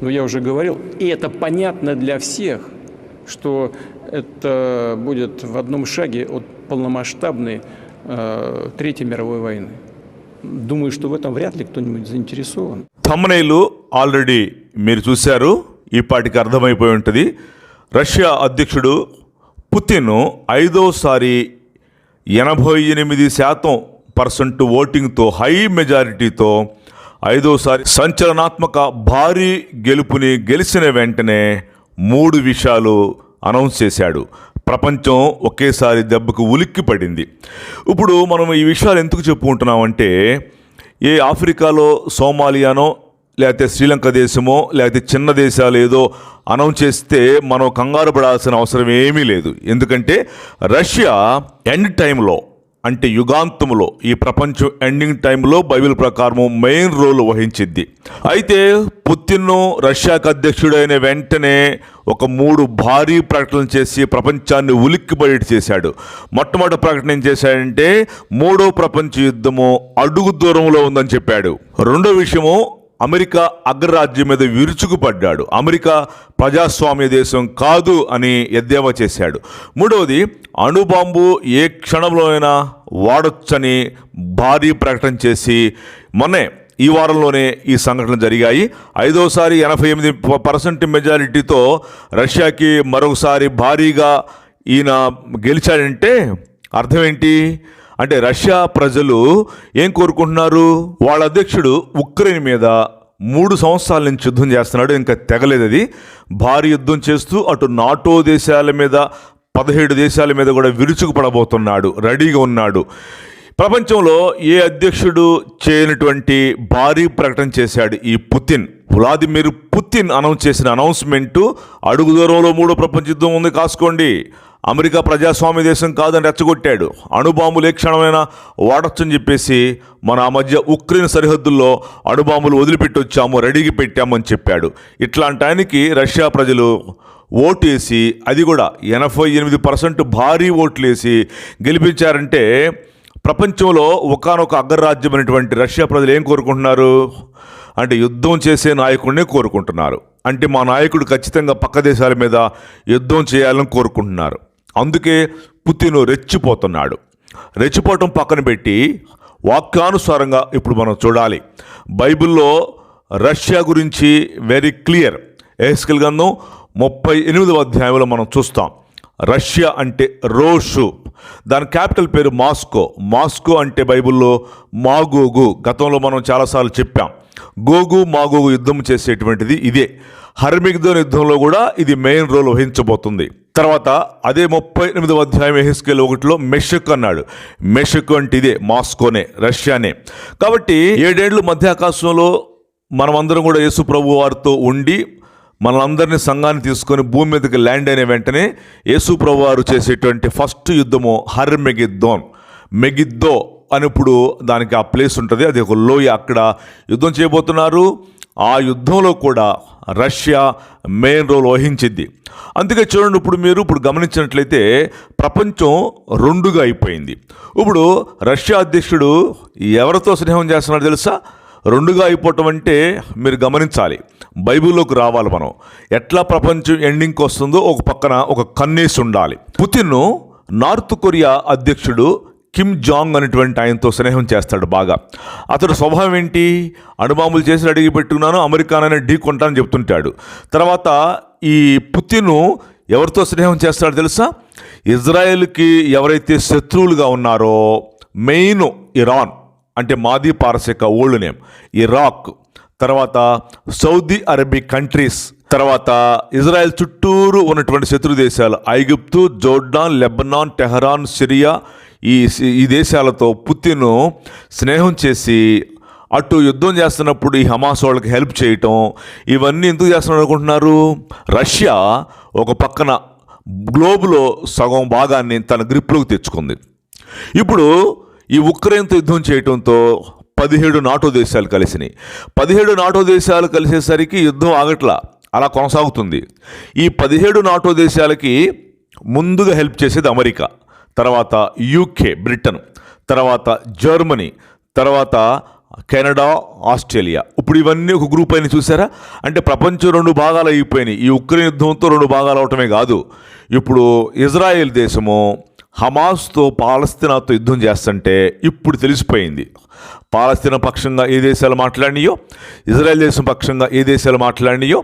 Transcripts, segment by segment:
Но я уже говорил, и это понятно для всех, что это будет в одном шаге от полномасштабной э, Третьей мировой войны. Думаю, что в этом вряд ли кто-нибудь заинтересован. థంబ్నైలు already మీరు చూశారు ఈ పాటికి అర్థమైపోయి ఉంటుంది రష్యా అధ్యక్షుడు పుతిన్ ఐదోసారి ఎనభై ఎనిమిది శాతం పర్సెంట్ ఓటింగ్తో హై మెజారిటీతో ఐదోసారి సంచలనాత్మక భారీ గెలుపుని గెలిచిన వెంటనే మూడు విషయాలు అనౌన్స్ చేశాడు. ప్రపంచం ఒకేసారి దెబ్బకు ఉలిక్కి పడింది. ఇప్పుడు మనం ఈ విషయాలు ఎందుకు చెప్పుకుంటున్నామంటే ఏ ఆఫ్రికాలో సోమాలియానో లేకపోతే శ్రీలంక దేశమో లేకపోతే చిన్న దేశాలు ఏదో అనౌన్స్ చేస్తే మనం కంగారు పడాల్సిన అవసరం ఏమీ లేదు. ఎందుకంటే రష్యా ఎండ్ టైంలో అంటే యుగాంతంలో ఈ ప్రపంచం ఎండింగ్ టైంలో బైబిల్ ప్రకారము మెయిన్ రోల్ వహించింది అయితే పుతిన్ రష్యాకు అధ్యక్షుడైన వెంటనే ఒక మూడు భారీ ప్రకటనలు చేసి ప్రపంచాన్ని ఉలిక్కిబడి చేశాడు. మొట్టమొదటి ప్రకటన ఏం చేశాడంటే మూడో ప్రపంచ యుద్ధము అడుగు దూరంలో ఉందని చెప్పాడు. రెండో విషయము అమెరికా అగ్రరాజ్యం మీద విరుచుకుపడ్డాడు. అమెరికా ప్రజాస్వామ్య దేశం కాదు అని ఎద్దేవా చేశాడు. మూడవది అణుబాంబు ఏ క్షణంలో అయినా వాడొచ్చని భారీ ప్రకటన చేసి మొన్నే ఈ వారంలోనే ఈ సంఘటనలు జరిగాయి. ఐదోసారి ఎనభై ఎనిమిది పర్సెంట్ మెజారిటీతో రష్యాకి మరొకసారి భారీగా ఈయన గెలిచాడంటే అర్థం ఏంటి? అంటే రష్యా ప్రజలు ఏం కోరుకుంటున్నారు? వాళ్ళ అధ్యక్షుడు ఉక్రెయిన్ మీద మూడు సంవత్సరాల నుంచి యుద్ధం చేస్తున్నాడు ఇంకా తెగలేదు అది. భారీ యుద్ధం చేస్తూ అటు నాటో దేశాల మీద పదిహేడు దేశాల మీద కూడా విరుచుకుపడబోతున్నాడు రెడీగా ఉన్నాడు. ప్రపంచంలో ఏ అధ్యక్షుడు చేయనటువంటి భారీ ప్రకటన చేశాడు ఈ పుతిన్? వ్లాదిమిర్ పుతిన్ అనౌన్స్ చేసిన అనౌన్స్మెంటు అడుగు దూరంలో మూడో ప్రపంచ యుద్ధం ఉంది కాసుకోండి. అమెరికా ప్రజాస్వామ్య దేశం కాదని రెచ్చగొట్టాడు. అణుబాంబులు ఏ క్షణమైనా వాడొచ్చని చెప్పేసి మన ఆ మధ్య ఉక్రెయిన్ సరిహద్దుల్లో అణుబాంబులు వదిలిపెట్టి వచ్చాము రెడీకి పెట్టామని చెప్పాడు. ఇట్లాంటి ఆయనకి రష్యా ప్రజలు ఓటేసి అది కూడా ఎనభై ఎనిమిది పర్సెంట్ భారీ ఓట్లేసి గెలిపించారంటే ప్రపంచంలో ఒకనొక అగ్రరాజ్యం అనేటువంటి రష్యా ప్రజలు ఏం కోరుకుంటున్నారు? అంటే యుద్ధం చేసే నాయకుడినే కోరుకుంటున్నారు. అంటే మా నాయకుడు ఖచ్చితంగా పక్క దేశాల మీద యుద్ధం చేయాలని కోరుకుంటున్నారు. అందుకే పుతిన్ రెచ్చిపోతున్నాడు. రెచ్చిపోవటం పక్కన పెట్టి వాక్యానుసారంగా ఇప్పుడు మనం చూడాలి. బైబిల్లో రష్యా గురించి వెరీ క్లియర్ ఏస్కెల్ గంధం ముప్పై ఎనిమిదవ అధ్యాయంలో మనం చూస్తాం. రష్యా అంటే రోషు. దాని క్యాపిటల్ పేరు మాస్కో. మాస్కో అంటే బైబిల్లో మాగోగు. గతంలో మనం చాలాసార్లు చెప్పాం. గోగు మాగోగు యుద్ధం చేసేటువంటిది ఇదే. హర్మిగ్దోన్ యుద్ధంలో కూడా ఇది మెయిన్ రోల్ వహించబోతుంది. తర్వాత అదే ముప్పై ఎనిమిదవ అధ్యాయం ఎహెస్కేల్ ఒకటిలో మెషక్ అన్నాడు. మెషక్ అంటే ఇదే మాస్కోనే రష్యానే. కాబట్టి ఏడేళ్ళు మధ్యాకాశంలో మనమందరం కూడా యేసు ప్రభు వారితో ఉండి మనందరినీ సంఘాన్ని తీసుకొని భూమి మీదకి ల్యాండ్ అయిన వెంటనే యేసు ప్రభు వారు చేసేటువంటి ఫస్ట్ యుద్ధము హర్ మెగిద్దోన్ మెగిద్దో అనిప్పుడు దానికి ఆ ప్లేస్ ఉంటుంది. అది ఒక లోయ అక్కడ యుద్ధం చేయబోతున్నారు. ఆ యుద్ధంలో కూడా రష్యా మెయిన్ రోల్ వహించింది. అందుకే చూడండి ఇప్పుడు మీరు ఇప్పుడు గమనించినట్లయితే ప్రపంచం రెండుగా అయిపోయింది. ఇప్పుడు రష్యా అధ్యక్షుడు ఎవరితో స్నేహం చేస్తున్నాడు తెలుసా? రెండుగా అయిపోవటం అంటే మీరు గమనించాలి. బైబిల్లోకి రావాలి మనం. ఎట్లా ప్రపంచం ఎండింగ్కి వస్తుందో ఒక పక్కన ఒక కన్నేసి ఉండాలి. పుతిన్ నార్త్ కొరియా అధ్యక్షుడు కిమ్ జాంగ్ అనేటువంటి ఆయనతో స్నేహం చేస్తాడు బాగా. అతడు స్వభావం ఏంటి? అణుబాంబులు చేసి అడిగి పెట్టుకున్నాను అమెరికానైనా ఢీ కొంటానని చెప్తుంటాడు. తర్వాత ఈ పుతిను ఎవరితో స్నేహం చేస్తాడో తెలుసా? ఇజ్రాయెల్కి ఎవరైతే శత్రువులుగా ఉన్నారో మెయిన్ ఇరాన్ అంటే మాది పారసిక ఓల్డ్ నేమ్ ఇరాక్ తర్వాత సౌదీ అరబిక్ కంట్రీస్ తర్వాత ఇజ్రాయెల్ చుట్టూరు ఉన్నటువంటి శత్రు దేశాలు ఐగుప్తు జోర్డాన్ లెబనాన్ టెహరాన్ సిరియా ఈ ఈ దేశాలతో పుతిన్ స్నేహం చేసి అటు యుద్ధం చేస్తున్నప్పుడు ఈ హమాస్ వాళ్ళకి హెల్ప్ చేయటం ఇవన్నీ ఎందుకు చేస్తున్నారు అనుకుంటున్నారు? రష్యా ఒక పక్కన గ్లోబులో సగం భాగాన్ని తన గ్రిప్లోకి తెచ్చుకుంది. ఇప్పుడు ఈ ఉక్రెయిన్తో యుద్ధం చేయటంతో పదిహేడు నాటో దేశాలు కలిసినాయి. పదిహేడు నాటో దేశాలు కలిసేసరికి యుద్ధం ఆగట్లా అలా కొనసాగుతుంది. ఈ పదిహేడు నాటో దేశాలకి ముందుగా హెల్ప్ చేసేది అమెరికా. తర్వాత యూకే బ్రిటన్ తర్వాత జర్మనీ తర్వాత కెనడా ఆస్ట్రేలియా ఇప్పుడు ఇవన్నీ ఒక గ్రూప్ అయిన చూసారా? అంటే ప్రపంచం రెండు భాగాలు అయిపోయినాయి. ఈ ఉక్రెయిన్ యుద్ధంతో రెండు భాగాలు అవటమే కాదు. ఇప్పుడు ఇజ్రాయెల్ దేశము హమాస్తో పాలస్తీనాతో యుద్ధం చేస్తుంటే ఇప్పుడు తెలిసిపోయింది. పాలస్తీనా పక్షంగా ఏ దేశాలు మాట్లాడినాయో ఇజ్రాయెల్ దేశం పక్షంగా ఏ దేశాలు మాట్లాడినాయో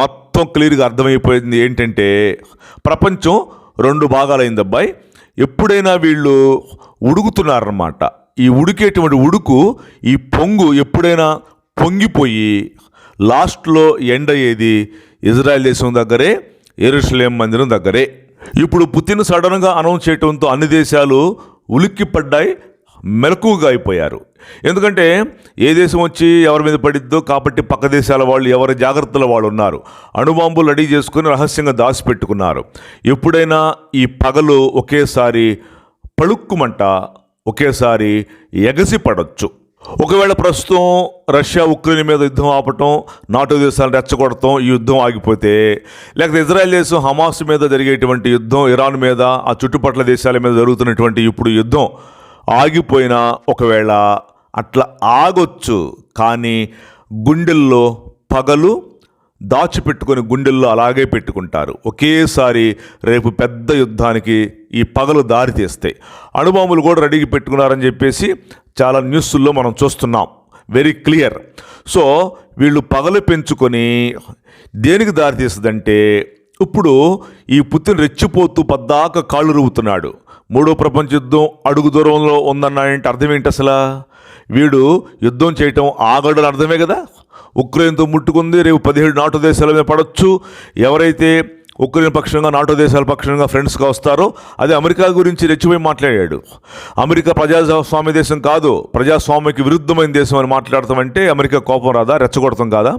మొత్తం క్లియర్గా అర్థమైపోయింది ఏంటంటే ప్రపంచం రెండు భాగాలైంది అబ్బాయి ఎప్పుడైనా వీళ్ళు ఉడుకుతున్నారన్నమాట. ఈ ఉడికేటువంటి ఉడుకు ఈ పొంగు ఎప్పుడైనా పొంగిపోయి లాస్ట్లో ఎండ్ అయ్యేది ఇజ్రాయెల్ దేశం దగ్గరే ఎరుషలేం మందిరం దగ్గరే. ఇప్పుడు పుతిన్ సడన్గా అనౌన్స్ చేయడంతో అన్ని దేశాలు ఉలిక్కిపడ్డాయి. మెలకుగా అయిపోయారు. ఎందుకంటే ఏ దేశం వచ్చి ఎవరి మీద పడిద్దో కాబట్టి పక్క దేశాల వాళ్ళు ఎవరి జాగ్రత్తల వాళ్ళు ఉన్నారు. అణుబాంబులు రెడీ చేసుకుని రహస్యంగా దాచిపెట్టుకున్నారు. ఎప్పుడైనా ఈ పగలు ఒకేసారి పలుక్కుమంట ఒకేసారి ఎగసి పడవచ్చు ఒకవేళ ప్రస్తుతం రష్యా ఉక్రెయిన్ మీద యుద్ధం ఆపటం నాటో దేశాలను రెచ్చగొడటం ఈ యుద్ధం ఆగిపోతే లేకపోతే ఇజ్రాయెల్ దేశం హమాస్ మీద జరిగేటువంటి యుద్ధం ఇరాన్ మీద ఆ చుట్టుపక్కల దేశాల మీద జరుగుతున్నటువంటి ఇప్పుడు యుద్ధం ఆగిపోయినా ఒకవేళ అట్లా ఆగొచ్చు కానీ గుండెల్లో పగలు దాచిపెట్టుకొని గుండెల్లో అలాగే పెట్టుకుంటారు. ఒకేసారి రేపు పెద్ద యుద్ధానికి ఈ పగలు దారి తీస్తాయి. అణుబాంబులు కూడా రెడీకి పెట్టుకున్నారని చెప్పేసి చాలా న్యూస్ల్లో మనం చూస్తున్నాం. Very clear. సో వీళ్ళు పగలు పెంచుకొని దేనికి దారి తీస్తుందంటే ఇప్పుడు ఈ పుత్తిని రెచ్చిపోతూ పద్దాక కాళ్ళు రువుతున్నాడు మూడో ప్రపంచ యుద్ధం అడుగు దూరంలో ఉందన్నాడంటే అర్థం ఏంటి అసలు? వీడు యుద్ధం చేయటం ఆగడని అర్థమే కదా? ఉక్రెయిన్తో ముట్టుకుంది రేపు పదిహేడు నాటో దేశాల మీద పడవచ్చు ఎవరైతే ఉక్రెయిన్ పక్షంగా నాటో దేశాల పక్షంగా ఫ్రెండ్స్గా వస్తారో అది అమెరికా గురించి రెచ్చిపోయి మాట్లాడాడు. అమెరికా ప్రజాస్వామ్య దేశం కాదు ప్రజాస్వామ్యకి విరుద్ధమైన దేశం అని మాట్లాడతామంటే అమెరికా కోపం రాదా? రెచ్చగొడతాం కాదా?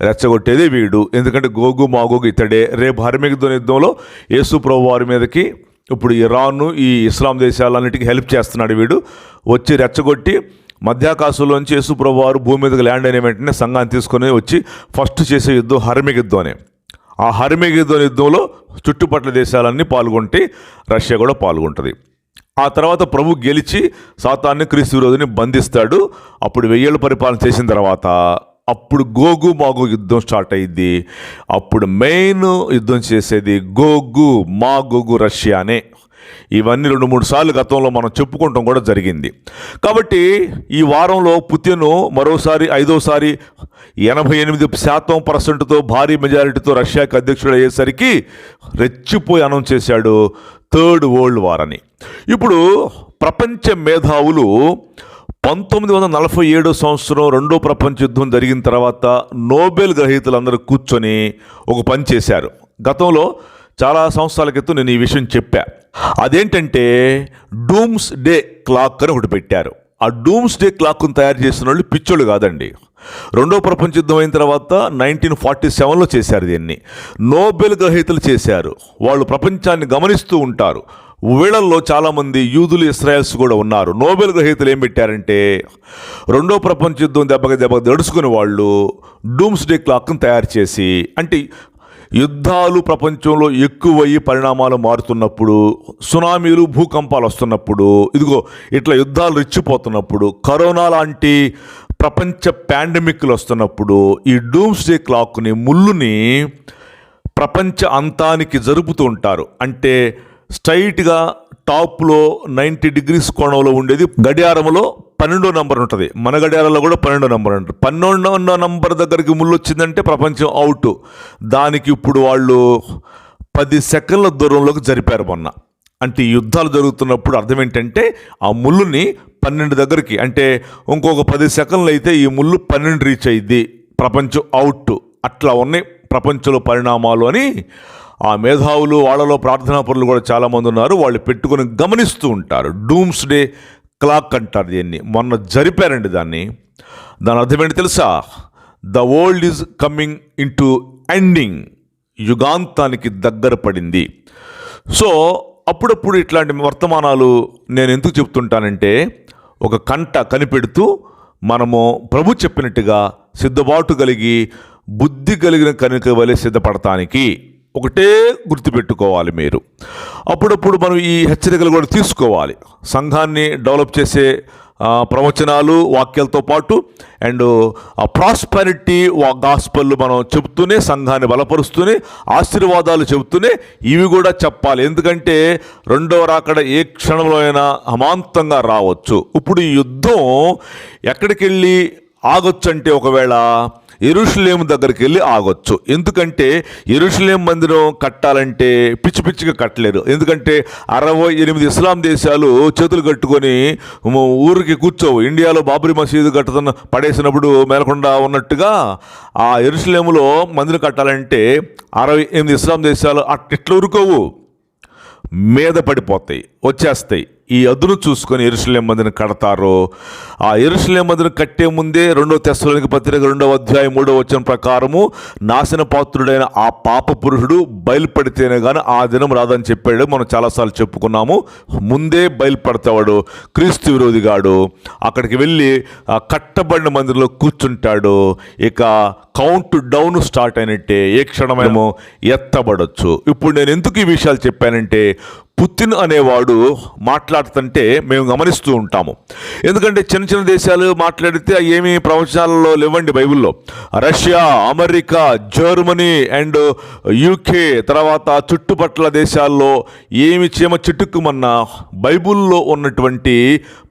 రెచ్చగొట్టేదే వీడు. ఎందుకంటే గోగు మాగోగు ఇతడే. రేపు హర్మిగ్దోన్ యుద్ధంలో యేసు ప్రభు వారి మీదకి ఇప్పుడు ఇరాన్ ఈ ఇస్లాం దేశాలన్నిటికీ హెల్ప్ చేస్తున్నాడు వీడు. వచ్చి రెచ్చగొట్టి మధ్యాకాశంలోంచి యేసుప్రభు వారు భూమి మీదకి ల్యాండ్ అయిన వెంటనే సంఘాన్ని తీసుకొని వచ్చి ఫస్ట్ చేసే యుద్ధం హర్మిగిద్దోనే ఆ హర్మిగిద్దోన్ యుద్ధంలో చుట్టుపట్ల దేశాలన్నీ పాల్గొంటే రష్యా కూడా పాల్గొంటుంది. ఆ తర్వాత ప్రభు గెలిచి సాతాన్ని క్రీస్తు విరోధిని బంధిస్తాడు. అప్పుడు వెయ్యేళ్ళు పరిపాలన చేసిన తర్వాత అప్పుడు గోగు మాగు యుద్ధం స్టార్ట్ అయ్యింది అప్పుడు మెయిన్ యుద్ధం చేసేది గోగు మాగోగు రష్యానే. ఇవన్నీ రెండు మూడు సార్లు గతంలో మనం చెప్పుకుంటాం కూడా జరిగింది. కాబట్టి ఈ వారంలో పుతిన్ మరోసారి ఐదోసారి ఎనభై ఎనిమిది శాతం పర్సెంట్తో భారీ మెజారిటీతో రష్యాకి అధ్యక్షుడు అయ్యేసరికి రెచ్చిపోయి అనౌన్స్ చేశాడు థర్డ్ వరల్డ్ వార్ అని. ఇప్పుడు ప్రపంచ మేధావులు పంతొమ్మిది వందల నలభై ఏడో సంవత్సరం రెండో ప్రపంచ యుద్ధం జరిగిన తర్వాత నోబెల్ గ్రహీతలందరూ కూర్చొని ఒక పని చేశారు. గతంలో చాలా సంవత్సరాల క్రితం నేను ఈ విషయం చెప్పా. అదేంటంటే డూమ్స్ డే క్లాక్ అని ఒకటి పెట్టారు. ఆ డూమ్స్ డే క్లాక్ను తయారు చేసిన వాళ్ళు పిచ్చోళ్ళు కాదండి. రెండో ప్రపంచ యుద్ధం అయిన తర్వాత నైన్టీన్ ఫార్టీ సెవెన్లో చేశారు దీన్ని. నోబెల్ గ్రహీతలు చేశారు. వాళ్ళు ప్రపంచాన్ని గమనిస్తూ ఉంటారు. వీళ్ళల్లో చాలామంది యూదులు ఇస్రాయల్స్ కూడా ఉన్నారు. నోబెల్ గ్రహీతలు ఏం పెట్టారంటే రెండో ప్రపంచ యుద్ధం దెబ్బకి దెబ్బకి దడుచుకుని వాళ్ళు డూమ్స్ డే క్లాక్ను తయారు చేసి అంటే యుద్ధాలు ప్రపంచంలో ఎక్కువయ్యి పరిణామాలు మారుతున్నప్పుడు సునామీలు భూకంపాలు వస్తున్నప్పుడు ఇదిగో ఇట్లా యుద్ధాలు రెచ్చిపోతున్నప్పుడు కరోనా లాంటి ప్రపంచ పాండమిక్లు వస్తున్నప్పుడు ఈ డూమ్స్ డే క్లాక్ని ముళ్ళుని ప్రపంచ అంతానికి జరుపుతూ ఉంటారు. అంటే స్ట్రైట్గా టాప్లో నైంటీ డిగ్రీస్ కోణంలో ఉండేది. గడియారంలో పన్నెండో నంబర్ ఉంటుంది. మన గడియారంలో కూడా పన్నెండో నంబర్ ఉంటుంది. పన్నెండో నంబర్ దగ్గరికి ముళ్ళు వచ్చిందంటే ప్రపంచం అవుట్. దానికి ఇప్పుడు వాళ్ళు పది సెకండ్ల దూరంలోకి జరిపారు మొన్న. అంటే ఈ యుద్ధాలు జరుగుతున్నప్పుడు అర్థం ఏంటంటే ఆ ముళ్ళుని పన్నెండు దగ్గరికి అంటే ఇంకొక పది సెకండ్లు అయితే ఈ ముళ్ళు పన్నెండు రీచ్ అయ్యింది ప్రపంచం అవుట్. అట్లా ఉన్నాయి ప్రపంచంలో పరిణామాలు అని ఆ మేధావులు వాళ్ళలో ప్రార్థనా పరులు కూడా చాలామంది ఉన్నారు. వాళ్ళు పెట్టుకొని గమనిస్తూ ఉంటారు. డూమ్స్ డే క్లాక్ అంటారు దీన్ని. మొన్న జరిపారండి దాన్ని. దాని అర్థం ఏంటి తెలుసా? The world is coming into ending. యుగాంతానికి దగ్గర పడింది. సో అప్పుడప్పుడు ఇట్లాంటి వర్తమానాలు నేను ఎందుకు చెప్తుంటానంటే ఒక కంట కనిపెడుతూ మనము ప్రభు చెప్పినట్టుగా సిద్ధబాటు కలిగి బుద్ధి కలిగిన కనుక వలె సిద్ధపడటానికి ఒకటే గుర్తుపెట్టుకోవాలి మీరు. అప్పుడప్పుడు మనం ఈ హెచ్చరికలు కూడా తీసుకోవాలి. సంఘాన్ని డెవలప్ చేసే ప్రవచనాలు వాక్యాలతో పాటు అండ్ ప్రాస్పరిటీ వా గాస్పల్ మనం చెబుతూనే సంఘాన్ని బలపరుస్తూనే ఆశీర్వాదాలు చెబుతూనే ఇవి కూడా చెప్పాలి. ఎందుకంటే రెండవ రాకడ ఏ క్షణంలో అయినా అమాంతంగా రావచ్చు. ఇప్పుడు ఈ యుద్ధం ఎక్కడికి వెళ్ళి ఆగొచ్చు అంటే ఒకవేళ ఎరుషులేము దగ్గరికి వెళ్ళి ఆగొచ్చు. ఎందుకంటే ఎరుషులేం మందిరం కట్టాలంటే పిచ్చి పిచ్చిగా కట్టలేరు. ఎందుకంటే అరవై ఎనిమిది ఇస్లాం దేశాలు చేతులు కట్టుకొని ఊరికి కూర్చోవు. ఇండియాలో బాబ్రీ మసీదు కట్టుతున్న పడేసినప్పుడు మేలకుండా ఉన్నట్టుగా ఆ ఎరుషులేములో మందిరం కట్టాలంటే అరవై ఎనిమిది ఇస్లాం దేశాలు అట్ ఇట్లా ఊరుకోవు? మీద పడిపోతాయి వచ్చేస్తాయి. ఈ అదును చూసుకొని ఎరుసలేం మందిని కడతారో ఆ ఎరుసలేం మందిని కట్టే ముందే రెండో తెస్సలోనికి పత్రిక రెండవ అధ్యాయం మూడో వచ్చిన ప్రకారము నాశన పాత్రుడైన ఆ పాప పురుషుడు బయలుపడితేనే కానీ ఆ దినం రాదని చెప్పాడు. మనం చాలాసార్లు చెప్పుకున్నాము. ముందే బయలుపడతాడు. క్రీస్తు విరోధిగాడు. అక్కడికి వెళ్ళి ఆ కట్టబడిన మందిరంలో కూర్చుంటాడు. ఇక కౌంట్ డౌన్ స్టార్ట్ అయినట్టే ఏ క్షణమేమో ఎత్తబడొచ్చు. ఇప్పుడు నేను ఎందుకు ఈ విషయాలు చెప్పానంటే పుతిన్ అనేవాడు మాట్లాడుతుంటే మేము గమనిస్తూ ఉంటాము. ఎందుకంటే చిన్న చిన్న దేశాలు మాట్లాడితే ఏమి ప్రవచనాలలో లేవండి బైబిల్లో. Russia America Germany and UK తర్వాత చుట్టుపట్ల దేశాల్లో ఏమి చీమ చిట్టుకుమన్నా బైబిల్లో ఉన్నటువంటి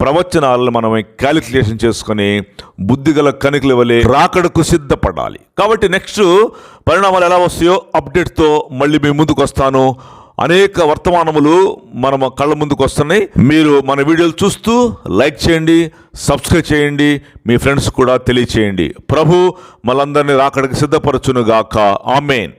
ప్రవచనాలను మనం క్యాలిక్యులేషన్ చేసుకొని బుద్ధిగల కనికల వలె రాకడకు సిద్ధపడాలి. కాబట్టి నెక్స్ట్ పరిణామాలు ఎలా వస్తాయో అప్డేట్తో మళ్ళీ మీ ముందుకు వస్తాను అనేక వర్తమానములు మనం కళ్ళ ముందుకు వస్తున్నాయి. మీరు మన వీడియోలు చూస్తూ లైక్ చేయండి సబ్స్క్రైబ్ చేయండి మీ ఫ్రెండ్స్ కూడా తెలియచేయండి. ప్రభు మనందరినీ రాకడికి సిద్ధపరచునుగాక. ఆమెన్.